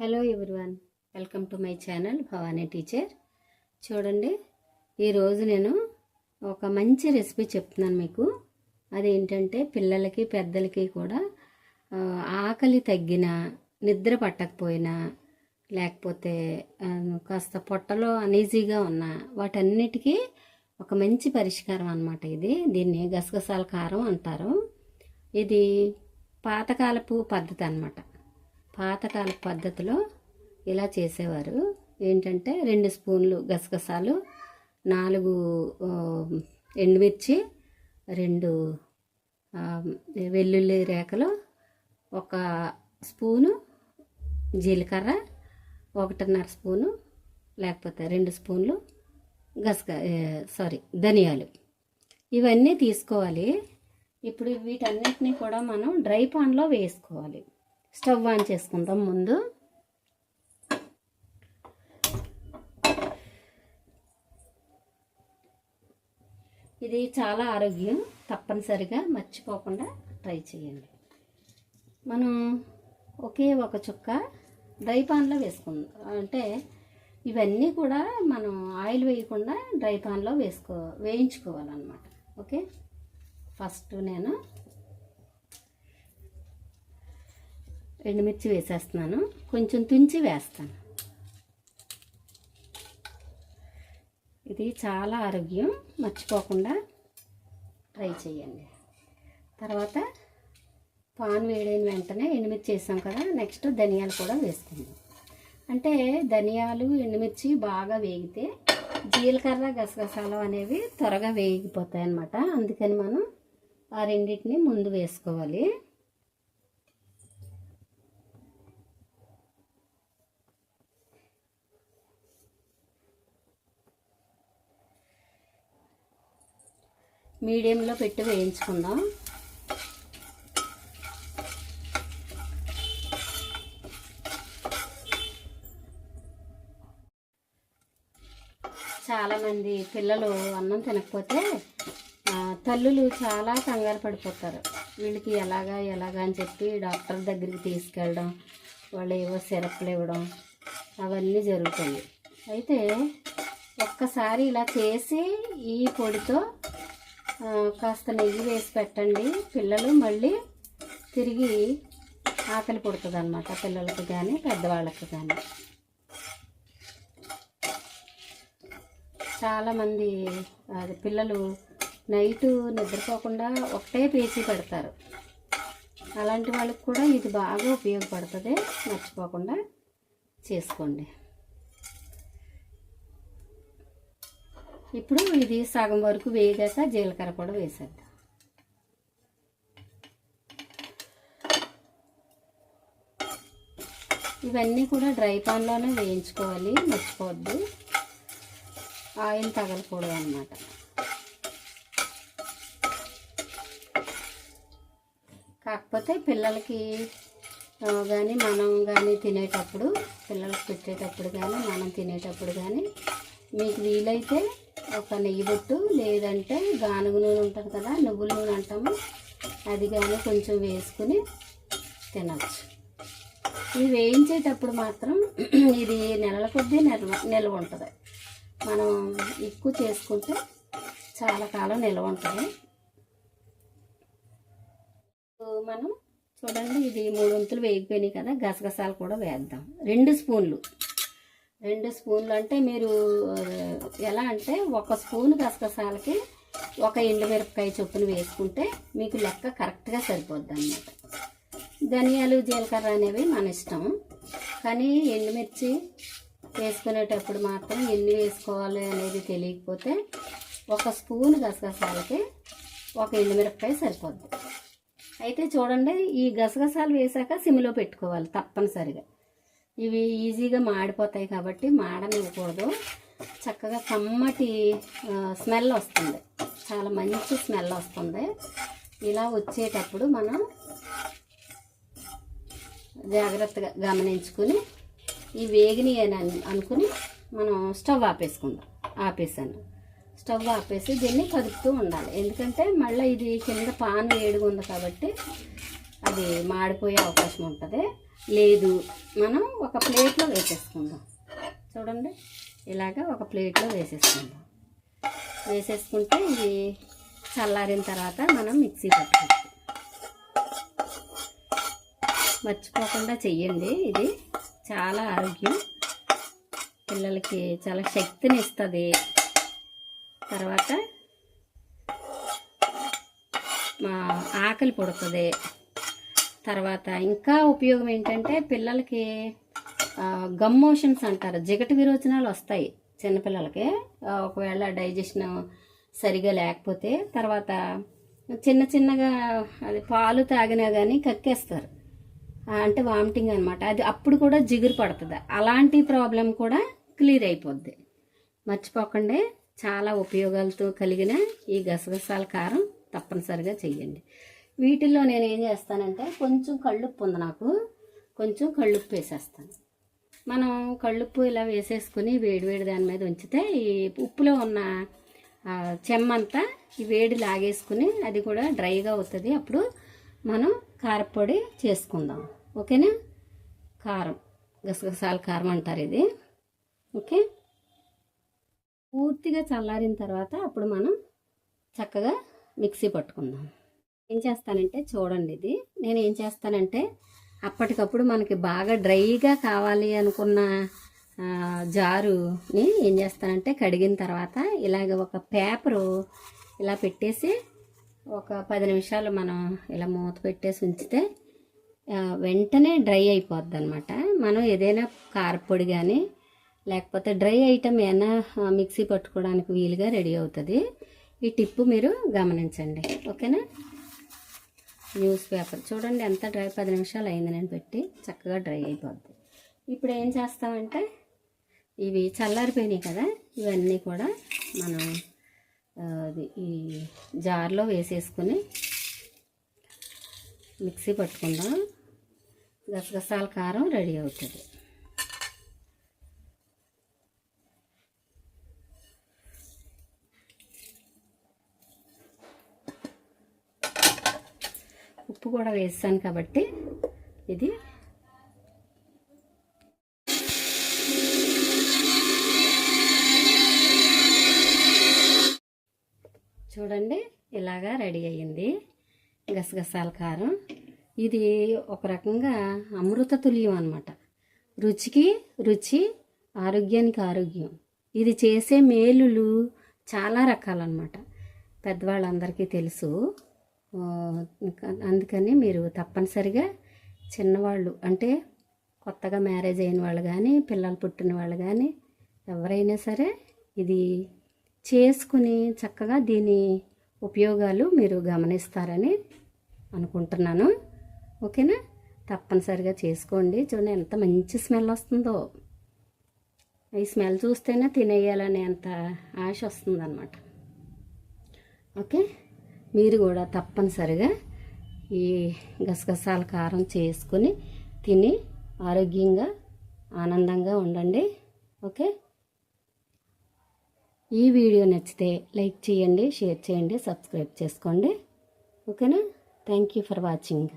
Hello everyone welcome to my channel Bhavani teacher చూడండి ఈరోజు నేను ఒక మంచి రెసిపీ చెప్తున్నాను మీకు. అదేంటంటే పిల్లలకి పెద్దలకి కూడా ఆకలి తగ్గిన నిద్ర పట్టకపోయినా లేకపోతే కాస్త పొట్టలో అనీజీగా ఉన్న వాటన్నిటికీ ఒక మంచి పరిష్కారం అన్నమాట ఇది. దీన్ని గసగసాల కారం అంటారు. ఇది పాతకాలపు పద్ధతి అన్నమాట. పాతకాల పద్ధతిలో ఇలా చేసేవారు. ఏంటంటే రెండు స్పూన్లు గసగసాలు నాలుగు ఎండుమిర్చి రెండు వెల్లుల్లి రేఖలు ఒక స్పూను జీలకర్ర ఒకటిన్నర స్పూను లేకపోతే రెండు స్పూన్లు గసగ సారీ ధనియాలు. ఇవన్నీ తీసుకోవాలి. ఇప్పుడు వీటన్నిటిని కూడా మనం డ్రై పాన్లో వేసుకోవాలి. స్టవ్ ఆన్ చేసుకుందాం ముందు. ఇది చాలా ఆరోగ్యం తప్పనిసరిగా మర్చిపోకుండా ట్రై చేయండి. మనం ఒకే ఒక చుక్క డ్రై పాన్లో వేసుకుందాం అంటే ఇవన్నీ కూడా మనం ఆయిల్ వేయకుండా డ్రై పాన్లో వేసుకో వేయించుకోవాలన్నమాట. ఓకే? ఫస్ట్ నేను ఎండుమిర్చి వేసేస్తున్నాను. కొంచెం తుంచి వేస్తాను. ఇది చాలా ఆరోగ్యం. మర్చిపోకుండా ట్రై చేయండి. తర్వాత పాన్ వేడైన వెంటనే ఎండుమిర్చి వేసాం కదా నెక్స్ట్ ధనియాలు కూడా వేసుకుందాం. అంటే ధనియాలు ఎండుమిర్చి బాగా వేగితే జీలకర్ర గసగసాలు అనేవి త్వరగా వేగిపోతాయి అన్నమాట అందుకని మనం ఆ రెండింటిని ముందు వేసుకోవాలి. మీడియంలో పెట్టి వేయించుకుందాం. చాలామంది పిల్లలు అన్నం తినకపోతే తల్లులు చాలా కంగారు పడిపోతారు. వీళ్ళకి ఎలాగా ఎలాగా అని చెప్పి డాక్టర్ దగ్గరికి తీసుకెళ్ళడం వాళ్ళు ఏవో సిరప్లు ఇవ్వడం అవన్నీ జరుగుతాయి అయితే ఒక్కసారి ఇలా చేసి ఈ పొడితో కాస్త నెయ్యి వేసి పెట్టండి. పిల్లలు మళ్ళీ తిరిగి ఆకలి పుడుతుంది అనమాట పిల్లలకి కానీ పెద్దవాళ్ళకి కానీ చాలామంది అది పిల్లలు నైటు నిద్రపోకుండా ఒకటే పేచి పెడతారు. అలాంటి వాళ్ళకి కూడా ఇది బాగా ఉపయోగపడుతుంది. మర్చిపోకుండా చేసుకోండి. ఇప్పుడు ఇది సగం వరకు వేగాక జీలకర్ర కూడా వేసేద్దాం. ఇవన్నీ కూడా డ్రై పాన్లోనే వేయించుకోవాలి మర్చిపోవద్దు. ఆయిల్ తగలకూడదు అనమాట కాకపోతే పిల్లలకి కానీ మనం కానీ తినేటప్పుడు పిల్లలకి పెట్టేటప్పుడు కానీ మనం తినేటప్పుడు కానీ మీకు వీలైతే ఒక నెయ్యి బొట్టు లేదంటే గానుగ నూనె ఉంటుంది కదా నువ్వుల నూనె అంటాము. అది కానీ కొంచెం వేసుకుని తినచ్చు. ఇది వేయించేటప్పుడు మాత్రం ఇది నెలల కొద్దీ నిల్వ నిల్వ ఉంటుంది. మనం ఎక్కువ చేసుకుంటే చాలా కాలం నిల్వ ఉంటుంది. మనం చూడండి ఇది మూడు వంతులు వేగిపోయినాయి కదా గసగసాలు కూడా వేద్దాం. రెండు స్పూన్లు. రెండు స్పూన్లు అంటే మీరు ఎలా అంటే ఒక స్పూన్ గసగసాలకి ఒక ఎండుమిరపకాయ చొప్పున వేసుకుంటే మీకు లెక్క కరెక్ట్గా సరిపోద్ది అన్నమాట. ధనియాలు జీలకర్ర అనేవి మన ఇష్టం. కానీ ఎండుమిర్చి వేసుకునేటప్పుడు మాత్రం ఎన్ని వేసుకోవాలి అనేది తెలియకపోతే ఒక స్పూన్ గసగసాలకి ఒక ఎండుమిరపకాయ సరిపోద్ది. అయితే చూడండి ఈ గసగసాలు వేసాక సిమ్లో పెట్టుకోవాలి తప్పనిసరిగా. ఇవి ఈజీగా మాడిపోతాయి కాబట్టి మాడనివ్వకూడదు. చక్కగా కమ్మటి స్మెల్ వస్తుంది. చాలా మంచి స్మెల్ వస్తుంది. ఇలా వచ్చేటప్పుడు మనం జాగ్రత్తగా గమనించుకుని ఈ వేగిని అని అనుకుని మనం స్టవ్ ఆపేసుకుందాం. ఆపేసాను. స్టవ్ ఆపేసి దీన్ని కదుపుతూ ఉండాలి. ఎందుకంటే మళ్ళీ ఇది కింద పాన్ వేడిగా ఉంది కాబట్టి అది మాడిపోయే అవకాశం ఉంటుంది. లేదు మనం ఒక ప్లేట్లో వేసేసుకుందాం. చూడండి ఇలాగ ఒక ప్లేట్లో వేసేసుకుందాం. వేసేసుకుంటే ఇది చల్లారిన తర్వాత మనం మిక్సీ పట్టుకోవచ్చు మర్చిపోకుండా చెయ్యండి. ఇది చాలా ఆరోగ్యం. పిల్లలకి చాలా శక్తిని ఇస్తుంది తర్వాత మా ఆకలి పుడుతుంది. తర్వాత ఇంకా ఉపయోగం ఏంటంటే పిల్లలకి గమ్ మోషన్స్ అంటారు. జిగటి విరోచనాలు వస్తాయి చిన్నపిల్లలకి. ఒకవేళ డైజెషన్ సరిగా లేకపోతే తర్వాత చిన్న చిన్నగా అది పాలు తాగినా కానీ కక్కేస్తారు. అంటే వామిటింగ్ అనమాట అది అప్పుడు కూడా జిగురు పడుతుంది. అలాంటి ప్రాబ్లం కూడా క్లియర్ అయిపోద్ది. మర్చిపోకండి. చాలా ఉపయోగాలతో కలిగిన ఈ గసగసాల కారం తప్పనిసరిగా చెయ్యండి. వీటిల్లో నేను ఏం చేస్తానంటే కొంచెం కళ్ళుప్పు ఉంది నాకు. కొంచెం కళ్ళుప్పు వేసేస్తాను. మనం కళ్ళుప్పు ఇలా వేసేసుకుని వేడివేడి దాని మీద ఉంచితే ఈ ఉప్పులో ఉన్న చెమ్మంతా ఈ వేడి లాగేసుకుని అది కూడా డ్రైగా అవుతుంది. అప్పుడు మనం కారపొడి చేసుకుందాం. ఓకేనా? కారం. గసగసాల కారం అంటారు ఇది. ఓకే? పూర్తిగా చల్లారిన తర్వాత అప్పుడు మనం చక్కగా మిక్సీ పట్టుకుందాం. ఏం చేస్తానంటే చూడండి ఇది. నేను ఏం చేస్తానంటే అప్పటికప్పుడు మనకి బాగా డ్రైగా కావాలి అనుకున్న జారుని ఏం చేస్తానంటే కడిగిన తర్వాత ఇలాగ ఒక పేపరు ఇలా పెట్టేసి ఒక పది నిమిషాలు మనం ఇలా మూత పెట్టేసి ఉంచితే వెంటనే డ్రై అయిపోద్ది అనమాట మనం ఏదైనా కారపొడి కానీ లేకపోతే డ్రై ఐటమ్ ఏమైనా మిక్సీ పట్టుకోవడానికి వీలుగా రెడీ అవుతుంది. ఈ టిప్పు మీరు గమనించండి. ఓకేనా? Newspaper. చూడండి ఎంత డ్రై పది నిమిషాలు అయింది నేను పెట్టి చక్కగా డ్రై అయిపోద్ది. ఇప్పుడు ఏం చేస్తామంటే ఇవి చల్లారిపోయినాయి కదా ఇవన్నీ కూడా మనం అది ఈ జార్లో వేసేసుకుని మిక్సీ పట్టుకుందాం. గసగసాల కారం రెడీ అవుతుంది. ఉప్పు కూడా వేసాను కాబట్టి ఇది. చూడండి ఇలాగా రెడీ అయ్యింది. గసగసాల కారం. ఇది ఒక రకంగా అమృత తుల్యం అనమాట రుచికి రుచి ఆరోగ్యానికి ఆరోగ్యం. ఇది చేసే మేలులు చాలా రకాలన్నమాట. పెద్దవాళ్ళందరికీ తెలుసు. అందుకని మీరు తప్పనిసరిగా చిన్నవాళ్ళు అంటే కొత్తగా మ్యారేజ్ అయిన వాళ్ళు కానీ పిల్లలు పుట్టిన వాళ్ళు కానీ ఎవరైనా సరే ఇది చేసుకుని చక్కగా దీని ఉపయోగాలు మీరు గమనిస్తారని అనుకుంటున్నాను. ఓకేనా? తప్పనిసరిగా చేసుకోండి. చూడండి ఎంత మంచి స్మెల్ వస్తుందో. ఈ స్మెల్ చూస్తేనే తినేయాలనే అంత ఆశ వస్తుందన్నమాట. ఓకే? మీరు కూడా తప్పనిసరిగా ఈ గసగసాల కారం చేసుకొని తిని ఆరోగ్యంగా ఆనందంగా ఉండండి. ఓకే? ఈ వీడియో నచ్చితే లైక్ చేయండి షేర్ చేయండి సబ్స్క్రైబ్ చేసుకోండి. ఓకేనా? Thank you for watching.